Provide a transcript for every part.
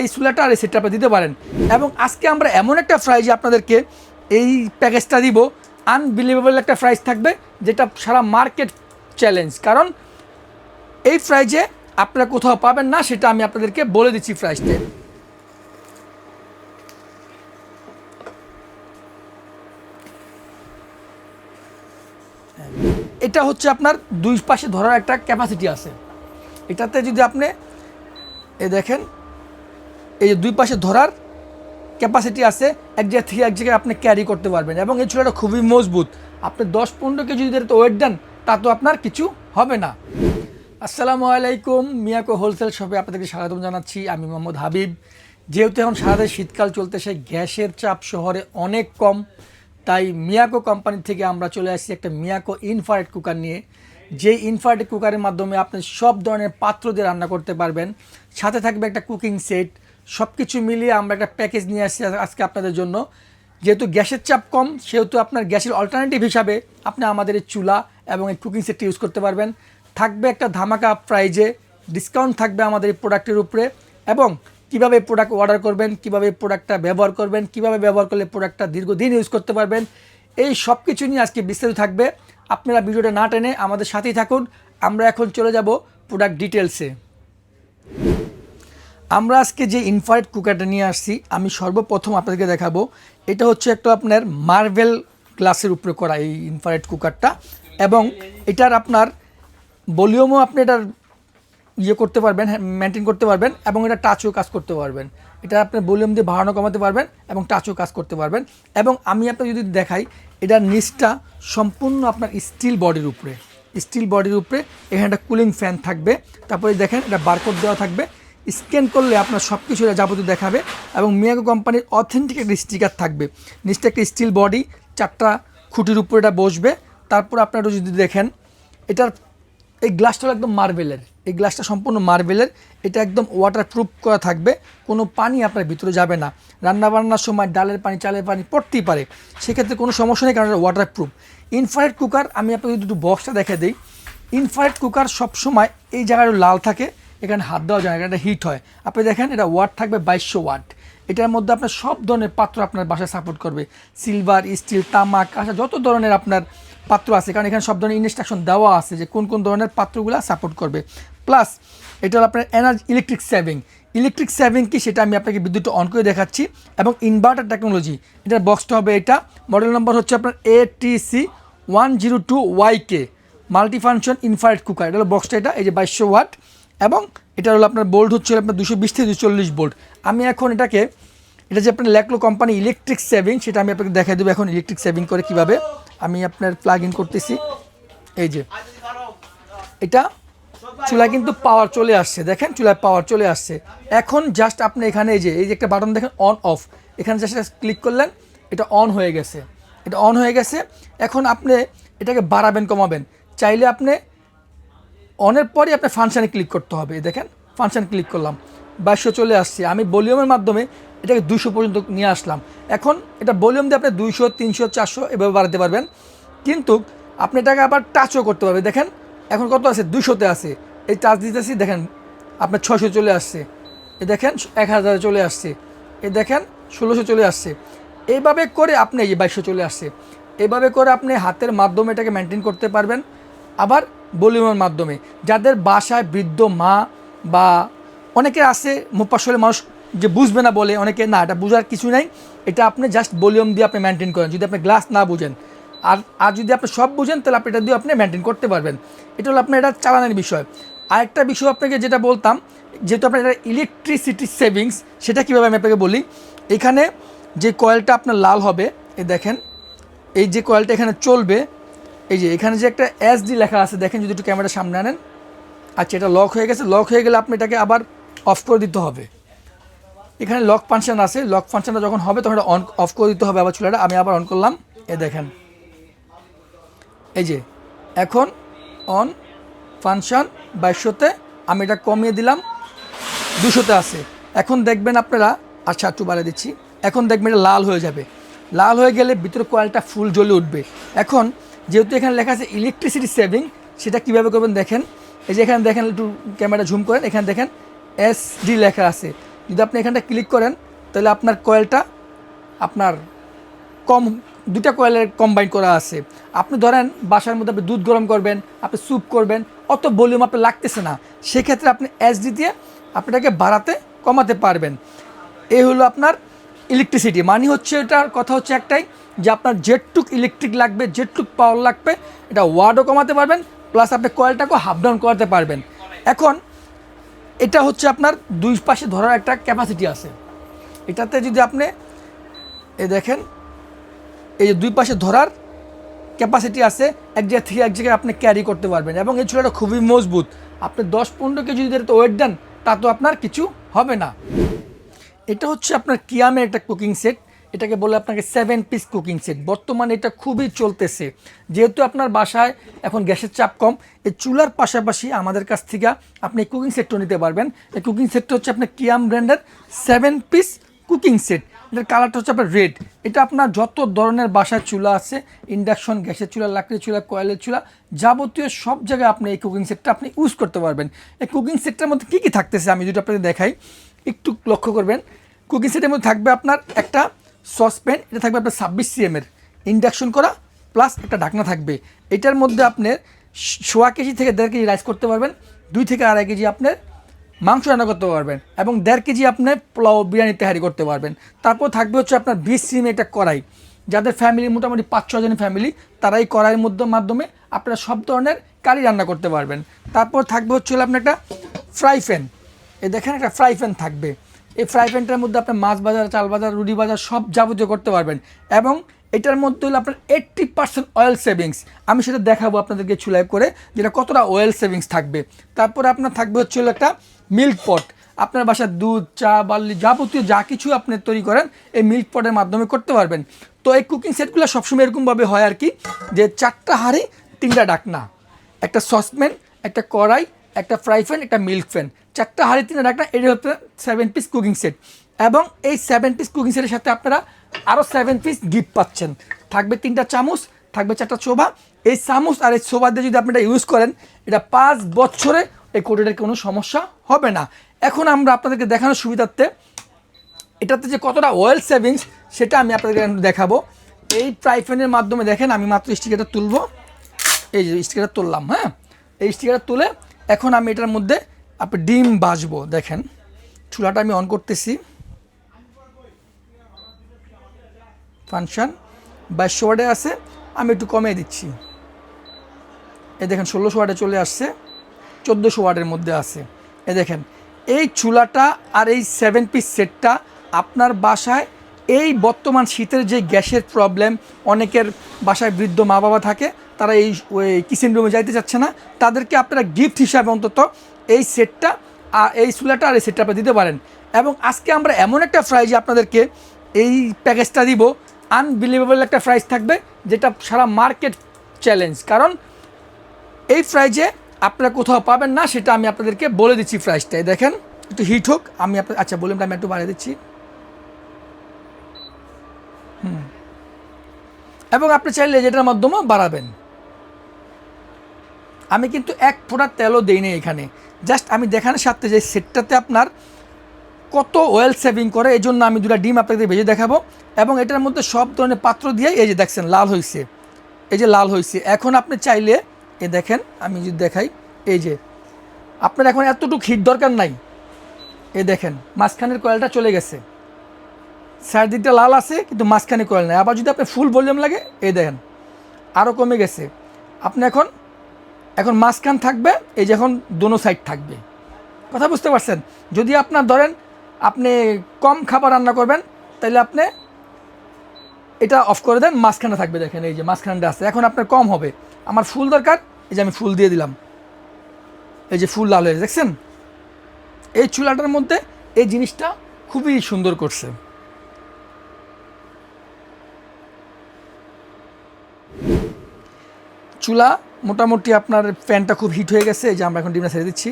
এই চুলাটা আর এই সেটটা আপনি দিতে পারেন। এবং আজকে আমরা এমন একটা প্রাইজে আপনাদেরকে এই প্যাকেজটা দিব। আনবিলিভেবল একটা প্রাইস থাকবে, যেটা সারা মার্কেট চ্যালেঞ্জ কারণ এই প্রাইজে আপনারা কোথাও পাবেন না, সেটা আমি আপনাদেরকে বলে দিচ্ছি প্রাইসটা এটা হচ্ছে আপনার দুই পাশে ধরার একটা ক্যাপাসিটি আছে। এটাতে যদি আপনি এ দেখেন এই যে দুই পাশে ধরার ক্যাপাসিটি আছে, এক জায়গা থেকে এক জায়গায় আপনি ক্যারি করতে পারবেন। এবং এই চুলাটা খুবই মজবুত। আপনি দশ পনেরো কেজি যদি এটাতে ওয়েট দেন, তা তো আপনার কিছু হবে না। আসসালামু আলাইকুম, মিয়াকো হোলসেল শপে আপনাদেরকে স্বাগতম জানাচ্ছি। আমি মোহাম্মদ হাবিব। যেহেতু এখন সারাদিন শীতকাল চলতেছে, গ্যাসের চাপ শহরে অনেক কম। তাই মিয়াকো কোম্পানি থেকে আমরা চলে আসছি একটা মিয়াকো ইনফারেট কুকার নিয়ে। যে ইনফারেট কুকারের মাধ্যমে আপনি সব ধরনের পাত্র দিয়ে রান্না করতে পারবেন। সাথে থাকবে একটা কুকিং সেট সব কিছু মিলিয়ে আমরা একটা প্যাকেজ নিয়ে আসছি আজকে আপনাদের জন্য। যেহেতু গ্যাসের চাপ কম, সেহেতু আপনার গ্যাসের অল্টারনেটিভ হিসাবে আপনি আমাদের এই চুলা এবং এই কুকিং সেটটি ইউজ করতে পারবেন। থাকবে একটা ধামাকা প্রাইজে ডিসকাউন্ট থাকবে আমাদের এই প্রোডাক্টের উপরে। এবং কীভাবে প্রোডাক্ট অর্ডার করবেন, কীভাবে প্রোডাক্টটা ব্যবহার করবেন, কীভাবে ব্যবহার করলে প্রোডাক্টটা দীর্ঘদিন ইউজ করতে পারবেন, এই সব কিছু নিয়ে আজকে বিস্তারিত থাকবে। আপনারা ভিডিওটা না টেনে আমাদের সাথেই থাকুন। আমরা এখন চলে যাব প্রোডাক্ট ডিটেলসে আমরা আজকে যে ইনফারেট কুকারটা নিয়ে আসছি, আমি সর্বপ্রথম আপনাদেরকে দেখাবো। এটা হচ্ছে একটা আপনার মার্বেল গ্লাসের উপরে করা এই ইনফারেট কুকারটা এবং এটার আপনার ভলিউমও আপনি এটার ইয়ে করতে পারবেন মেনটেন করতে পারবেন এবং এটা টাচও কাজ করতে পারবেন। এটা আপনি ভলিউম দিয়ে বাড়ানো কমাতে পারবেন এবং টাচও কাজ করতে পারবেন। এবং আমি আপনাকে যদি দেখাই, এটার নিচটা সম্পূর্ণ আপনার স্টিল বডির উপরে। স্টিল বডির উপরে এখানে একটা কুলিং ফ্যান থাকবে। তারপরে দেখেন, এটা বারকোড দেওয়া থাকবে। স্ক্যান করলে আপনার সব কিছু যাবতীয় দেখাবে এবং মিয়াগো কোম্পানির অথেন্টিক একটা স্টিকার থাকবে। নিচটা একটা স্টিল বডি চারটা খুঁটির উপরে এটা বসবে। তারপর আপনারা যদি দেখেন, এটার এই গ্লাসটা একদম মার্বেলের। এই গ্লাসটা সম্পূর্ণ মার্বেলের। এটা একদম ওয়াটার প্রুফ করা থাকবে। কোনো পানি আপনার ভিতরে যাবে না। রান্না বান্নার সময় ডালের পানি, চালের পানি পড়তেই পারে। সেক্ষেত্রে কোনো সমস্যা নেই কারণ এটা ওয়াটার প্রুফ ইনফ্রারেড কুকার আমি আপনাকে একটু বক্সটা দেখে দিই। ইনফ্রারেড কুকার সবসময় এই জায়গায় লাল থাকে। এখানে হাত দেওয়া যায় না হিট হয়। আপনি দেখেন, এটা ওয়াট থাকবে বাইশশো ওয়াট এটার মধ্যে আপনার সব ধরনের পাত্র আপনার বাসায় সাপোর্ট করবে। সিলভার স্টিল তামা কাঁসা যত ধরনের আপনার পাত্র আছে, কারণ এখানে সব ধরনের ইনস্ট্রাকশন দেওয়া আছে যে কোন কোন ধরনের পাত্রগুলো সাপোর্ট করবে। প্লাস এটা আপনার energy electric saving electric saving কি? সেটা আমি আপনাকে বিদ্যুৎটা অন করে দেখাচ্ছি। এবং ইনভার্টার টেকনোলজি এটার বক্সটা হবে এটা। মডেল নম্বর হচ্ছে আপনার A T C one zero two Y K multifunction infrared cooker এটা হলো বক্সটা এটা, এই যে বাইশশো ওয়াট এবং এটা হলো আপনার বোল্ট হচ্ছে আপনার দুশো বিশ থেকে দুশো চল্লিশ বোল্ট আমি এখন এটাকে, এটা যে আপনার ল্যাকলো কোম্পানি ইলেকট্রিক সেভিং সেটা আমি আপনাকে দেখাই দেবো এখন ইলেকট্রিক সেভিং করে কীভাবে। আমি আপনার প্লাগ ইন করতেছি, এই যে। এটা চুলায় কিন্তু পাওয়ার চলে আসছে, দেখেন চুলায় পাওয়ার চলে আসছে। এখন জাস্ট আপনি এখানে এই যে এই যে একটা বাটন দেখেন অন অফ এখানে জাস্ট ক্লিক করলেন, এটা অন হয়ে গেছে। এটা অন হয়ে গেছে, এখন আপনি এটাকে বাড়াবেন, কমাবেন। চাইলে আপনি অনের পরই আপনি ফাংশানে ক্লিক করতে হবে। দেখেন ফাংশান ক্লিক করলাম। বাইশশো চলে আসছে। আমি ভলিউমের মাধ্যমে এটাকে দুশো পর্যন্ত নিয়ে আসলাম। এখন এটা ভলিউম দিয়ে আপনি দুইশো, তিনশো, চারশো এভাবে বাড়াতে পারবেন। কিন্তু আপনি এটাকে আবার টাচও করতে পারবেন। দেখেন, এখন কত আছে? দুশোতে আছে। এই টাচ দিতেছি, দেখেন, আপনার ছশো চলে আসছে। এ দেখেন, এক হাজারে চলে আসছে। এ দেখেন, ষোলোশো চলে আসছে। এইভাবে করে আপনি এই বাইশশো চলে আসছে। এইভাবে করে আপনি হাতের মাধ্যমে এটাকে মেনটেন করতে পারবেন। আবার ভলিউমের মাধ্যমে, যাদের বাসায় বৃদ্ধ মা বা অনেকে আছে মোপাশলে মানুষ যে বুঝবে না বলে অনেকে, না, এটা বোঝার কিছু নাই। এটা আপনি জাস্ট ভলিউম দিয়ে আপনি মেনটেন করেন। যদি আপনি গ্লাস না বুঝেন। আর আর যদি আপনি সব বুঝেন, তাহলে আপনি এটা দিয়ে আপনি মেনটেন করতে পারবেন। এটা হলো আপনার, এটা চালানোর বিষয়। আরেকটা বিষয় আপনাকে যেটা বলতাম, যেহেতু আপনার এটা ইলেকট্রিসিটি সেভিংস সেটা কীভাবে আমি আপনাকে বলি? এখানে যে কয়েলটা আপনার লাল হবে, এ দেখেন, এই যে কয়েলটা এখানে চলবে এই যে, এখানে যে একটা এসডি লেখা আছে, দেখেন যদি একটু ক্যামেরা সামনে আনেন। আচ্ছা এটা লক হয়ে গেছে। লক হয়ে গেলে আপনি এটাকে আবার অফ করে দিতে হবে। এখানে লক ফাংশন আছে। লক ফাংশনটা যখন হবে, তখন এটা অন অফ করে দিতে হবে। আবার চুলাটা, আমি আবার অন করলাম। এ দেখেন। এই যে, এখন অন ফাংশন বাইশশোতে আমি এটা কমিয়ে দিলাম। দুশোতে আছে। এখন দেখবেন আপনারা আচ্ছা একটু বাড়িয়ে দিচ্ছি। এখন দেখবেন এটা লাল হয়ে যাবে। লাল হয়ে গেলে ভিতরে কয়েলটা ফুল জ্বলে উঠবে। এখন যেহেতু এখানে লেখা আছে ইলেকট্রিসিটি সেভিং সেটা কীভাবে করবেন দেখেন। এই যে এখানে দেখেন, একটু ক্যামেরা ঝুম করেন, এখানে দেখেন এস ডি লেখা আছে। যদি আপনি এখানটা ক্লিক করেন, তাহলে আপনার কয়েলটা আপনার কম দুটা কয়েলের কম্বাইন করা আছে। আপনি ধরেন, বাসার মধ্যে আপনি দুধ গরম করবেন, আপনি স্যুপ করবেন, অত ভলিউম আপনার লাগতেছে না। সেক্ষেত্রে আপনি এসডি দিয়ে আপনাকে বাড়াতে কমাতে পারবেন। এই হলো আপনার ইলেকট্রিসিটি মানে হচ্ছে এটার কথা হচ্ছে একটাই, যে আপনার যেটুক ইলেকট্রিক লাগবে, যেটুক পাওয়ার লাগবে, এটা ওয়ার্ডও কমাতে পারবেন প্লাস আপনি কয়েলটাকেও হাফ ডাউন করাতে পারবেন। এখন এটা হচ্ছে আপনার দুই পাশে ধরার একটা ক্যাপাসিটি আছে। এটাতে যদি আপনি এ দেখেন, এই যে দুই পাশে ধরার ক্যাপাসিটি আছে, এক জায়গা থেকে এক জায়গায় আপনি ক্যারি করতে পারবেন। এবং এই চুলাটা খুবই মজবুত। আপনি দশ পনেরো কেজি যদি ওয়েট দেন তা তো আপনার কিছু হবে না। এটা হচ্ছে আপনার কিয়ামের একটা কুকিং সেট এটাকে বলে আপনাকে সেভেন পিস কুকিং সেট বর্তমানে এটা খুবই চলতেছে। যেহেতু আপনার বাসায় এখন গ্যাসের চাপ কম, এই চুলার পাশাপাশি আমাদের কাছ থেকে আপনি কুকিং সেটটাও নিতে পারবেন। এই কুকিং সেটটা হচ্ছে আপনার কিয়াম ব্র্যান্ডের সেভেন পিস কুকিং সেট এটার কালারটা হচ্ছে আপনার রেড এটা আপনার যত ধরনের বাসার চুলা আছে ইন্ডাকশন গ্যাসের চুলা, লাকড়ির চুলা, কয়েলের চুলা, যাবতীয় সব জায়গায় আপনি এই কুকিং সেটটা আপনি ইউজ করতে পারবেন। এই কুকিং সেটটার মধ্যে কী কী থাকতেছে আমি যদি আপনাদের দেখাই। একটু লক্ষ্য করবেন। কুকিং সেটের মধ্যে থাকবে আপনার একটা সসপ্যান, এটা থাকবে আপনার ছাব্বিশ সিএমের। ইন্ডাকশন করা, প্লাস একটা ঢাকনা থাকবে। এটার মধ্যে আপনার সোয়া কেজি থেকে দেড় কেজি রাইস করতে পারবেন। দুই থেকে আড়াই কেজি আপনার মাংস রান্না করতে পারবেন এবং দেড় কেজি আপনি পোলাও বিরিয়ানি তেহারি করতে পারবেন। তারপর থাকবে হচ্ছে আপনার বিশ সিএম একটা কড়াই। যাদের ফ্যামিলি মোটামুটি পাঁচ ছজনের ফ্যামিলি তারা এই কড়াইয়ের মধ্যে মাধ্যমে আপনারা সব ধরনের কারি রান্না করতে পারবেন। তারপর থাকবে হচ্ছে আপনার একটা ফ্রাই প্যান এই দেখেন একটা ফ্রাই প্যান থাকবে। এই ফ্রাই প্যানটার মধ্যে আপনি মাছ বাজার, চাল বাজার, রুটি বাজার সব যাবতীয় করতে পারবেন। এবং এটার মধ্যে হলো আপনার এইট্টি পার্সেন্ট অয়েল সেভিংস আমি সেটা দেখাবো আপনাদেরকে চুলায় করে, যেটা কতটা অয়েল সেভিংস থাকবে। তারপরে আপনার থাকবে হচ্ছে হলো একটা মিল্ক পট আপনার বাসার দুধ, চা, বার্লি, যাবতীয় যা কিছু আপনি তৈরি করেন, এই মিল্ক পটের মাধ্যমে করতে পারবেন। তো এই কুকিং সেটগুলো সবসময় এরকমভাবে হয় আর কি, যে চারটা হাঁড়ি, তিনটা ডাকনা। একটা সসপ্যান একটা কড়াই, একটা ফ্রাই প্যান একটা মিল্ক প্যান চারটা হাঁড়ি, তিনটা ডাকনা, এটা হচ্ছে সেভেন পিস কুকিং সেট এবং এই সেভেন পিস কুকিং সেটের সাথে আপনারা আরও সেভেন পিস গিফট পাচ্ছেন। থাকবে তিনটা চামচ, থাকবে চারটা চোবা এই চামচ আর এই চোবা দিয়ে যদি আপনি এটা ইউজ করেন, এটা পাঁচ বছরে এই কোটের কোনো সমস্যা হবে না। এখন আমরা আপনাদেরকে দেখানোর সুবিধার্থে এটাতে যে কতটা অয়েল সেভিংস সেটা আমি আপনাদেরকে দেখাবো। এই ফ্রাই প্যানের মাধ্যমে দেখেন, আমি মাত্র স্টিকারটা তুলবো। এই যে স্টিকারটা তুললাম হ্যাঁ? এই স্টিকারটা তুলে এখন আমি এটার মধ্যে আপনি ডিম বাজবো, দেখেন। চুলাটা আমি অন করতেছি। ফাংশন বাইশশো ওয়ার্ডে আছে, আমি একটু কমিয়ে দিচ্ছি। এই দেখেন, ষোলোশো ওয়ার্ডে চলে আসছে, চোদ্দোশো ওয়ার্ডের মধ্যে আছে। এ দেখেন, এই চুলাটা আর এই সেভেন পিস সেটটা আপনার বাসায়, এই বর্তমান শীতের যে গ্যাসের প্রবলেম অনেকের বাসায় বৃদ্ধ মা বাবা থাকে, তারা এই কিচেন রুমে যাইতে চাচ্ছে না। তাদেরকে আপনারা গিফট হিসাবে অন্তত এই সেটটা আর এই চুলাটা আর এই সেটটা আপনারা দিতে পারেন। এবং আজকে আমরা এমন একটা প্রাইজে আপনাদেরকে এই প্যাকেজটা দিব। আনবিলিভেবল একটা প্রাইস থাকবে, যেটা সারা মার্কেট চ্যালেঞ্জ কারণ এই প্রাইজে আপনারা কোথাও পাবেন না, সেটা আমি আপনাদেরকে বলে দিচ্ছি প্রাইসটাই দেখেন, একটু হিট হোক, আমি আপনার আচ্ছা বললাম আমি একটু বাড়িয়ে দিচ্ছি। হুম। এবং আপনি চাইলে যেটার মাধ্যমেও বাড়াবেন। আমি কিন্তু এক ফোঁটা তেলও দিইনি এখানে। জাস্ট আমি দেখানোর সাথে যে সেটটাতে আপনার কত অয়েল সেভিং করে এই জন্য আমি দুটা ডিম আপনাদের ভেজে দেখাবো। এবং এটার মধ্যে সব ধরনের পাত্র দিয়ে এই যে দেখছেন, লাল হয়েছে এই যে লাল হয়েছে এখন আপনি চাইলে, এ দেখেন, আমি যদি দেখাই, এই যে, আপনার এখন এতটুকু হিট দরকার নাই। এ দেখেন, মাঝখানের কয়েলটা চলে গেছে। সাইড দিকটা লাল আছে, কিন্তু মাঝখানে কয়েল নাই। আবার যদি আপনার ফুল ভলিউম লাগে, এ দেখেন আরও কমে গেছে। আপনি এখন এখন মাঝখান থাকবে, এই যে এখন দোনো সাইড থাকবে। কথা বুঝতে পারছেন? যদি আপনার ধরেন আপনি কম খাবার রান্না করবেন তাহলে আপনি এটা অফ করে দেন, মাঝখানে থাকবে দেখেন, এই যে মাঝখানটা আছে। এখন আপনার কম হবে। আমার ফুল দরকার, এই যে আমি ফুল দিয়ে দিলাম। এই যে ফুল লাল হয়ে দেখছেন? এই চুলাটার মধ্যে এই জিনিসটা খুবই সুন্দর করছে। চুলা মোটামুটি আপনার প্যানটা খুব হিট হয়ে গেছে যে আমরা এখন ডিমটা ছেড়ে দিচ্ছি।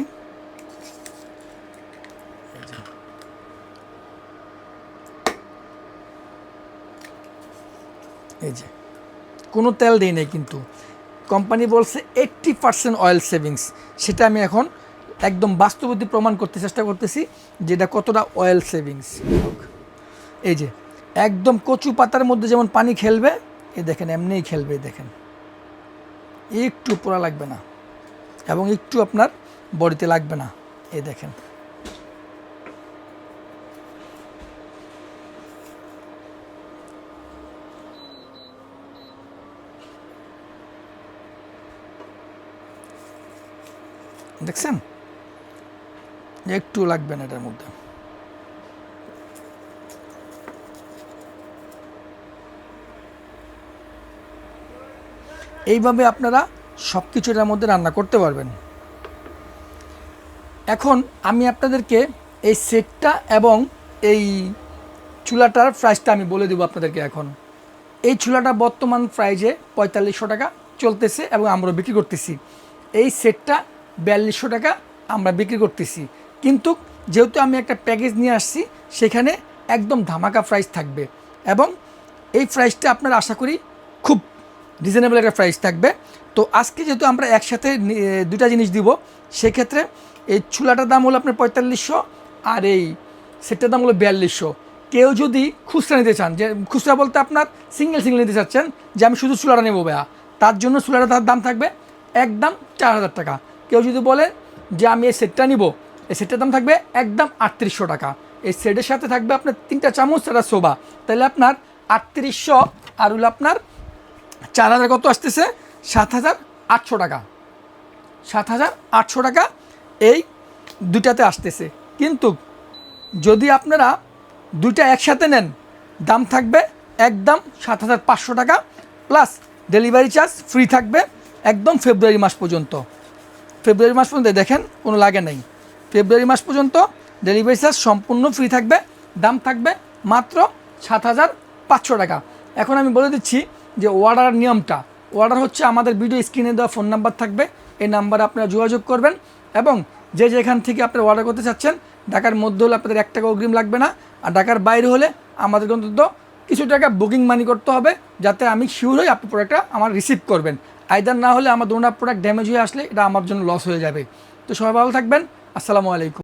এই যে, কোনো তেল দিই নাই কিন্তু। কোম্পানি বলছে এইট্টি পার্সেন্ট অয়েল সেভিংস সেটা আমি এখন একদম বাস্তবতি প্রমাণ করতে চেষ্টা করতেছি যে এটা কতটা অয়েল সেভিংস এই যে, একদম কচু পাতার মধ্যে যেমন পানি খেলবে, এ দেখেন, এমনিই খেলবে দেখেন। একটু পোড়া লাগবে না এবং একটু আপনার বডিতে লাগবে না। এই দেখেন। দেখছেন? একটু লাগবে না এটার মধ্যে। এইভাবে আপনারা সব কিছু এটার মধ্যে রান্না করতে পারবেন। এখন আমি আপনাদেরকে এই সেটটা এবং এই চুলাটার প্রাইসটা আমি বলে দেবো আপনাদেরকে এখন। এই চুলাটা বর্তমান প্রাইজে পঁয়তাল্লিশশো টাকা চলতেছে এবং আমরা বিক্রি করতেছি। এই সেটটা বিয়াল্লিশশো টাকা আমরা বিক্রি করতেছি। কিন্তু যেহেতু আমি একটা প্যাকেজ নিয়ে আসছি, সেখানে একদম ধামাকা প্রাইস থাকবে। এবং এই প্রাইসটা আপনারা আশা করি রিজনেবল একটা প্রাইস থাকবে। তো আজকে যেহেতু আমরা একসাথে দুটা জিনিস দিব, সেক্ষেত্রে এই চুলাটার দাম হলো আপনার পঁয়তাল্লিশশো আর এই সেটটার দাম হলো বিয়াল্লিশশো। কেউ যদি খুচরা নিতে চান, যে খুচরা বলতে আপনার সিঙ্গেল সিঙ্গেল নিতে চাচ্ছেন, যে আমি শুধু চুলাটা নেব ভাইয়া, তার জন্য চুলাটা তার দাম থাকবে একদম চার হাজার টাকা। কেউ যদি বলে যে আমি এই সেটটা নিব, এই সেটটার দাম থাকবে একদম আটত্রিশশো টাকা। এই সেটের সাথে থাকবে আপনার তিনটা চামচ একটা সোবা। তাহলে আপনার আটত্রিশশো আর হলো আপনার চার হাজার কত আসতেছে? সাত হাজার আটশো টাকা। সাত হাজার আটশো টাকা এই দুটাতে আসতেছে। কিন্তু যদি আপনারা দুইটা একসাথে নেন, দাম থাকবে একদম সাত হাজার পাঁচশো টাকা, প্লাস ডেলিভারি চার্জ ফ্রি থাকবে একদম ফেব্রুয়ারি মাস পর্যন্ত। ফেব্রুয়ারি মাস পর্যন্ত, দেখেন, কোনো লাগে নাই। ফেব্রুয়ারি মাস পর্যন্ত ডেলিভারি চার্জ সম্পূর্ণ ফ্রি থাকবে, দাম থাকবে মাত্র সাত হাজার পাঁচশো টাকা। এখন আমি বলে দিচ্ছি যে অর্ডার নিয়মটা। অর্ডার হচ্ছে আমাদের ভিডিও স্ক্রিনে দেওয়া ফোন নাম্বার থাকবে। এই নাম্বারে আপনারা যোগাযোগ করবেন এবং যে যেখান থেকে আপনারা অর্ডার করতে চাচ্ছেন, ঢাকার মধ্যে হলে আপনাদের এক টাকা অগ্রিম লাগবে না। আর ঢাকার বাইরে হলে আমাদের অন্তত কিছু টাকা বুকিং মানি করতে হবে, যাতে আমি শিওর হই আপনি প্রোডাক্টটা আমার রিসিভ করবেন। আইদার না হলে আমার দোনা প্রোডাক্ট ড্যামেজ হয়ে আসলে এটা আমার জন্য লস হয়ে যাবে। তো সবাই ভালো থাকবেন। আসসালামু আলাইকুম।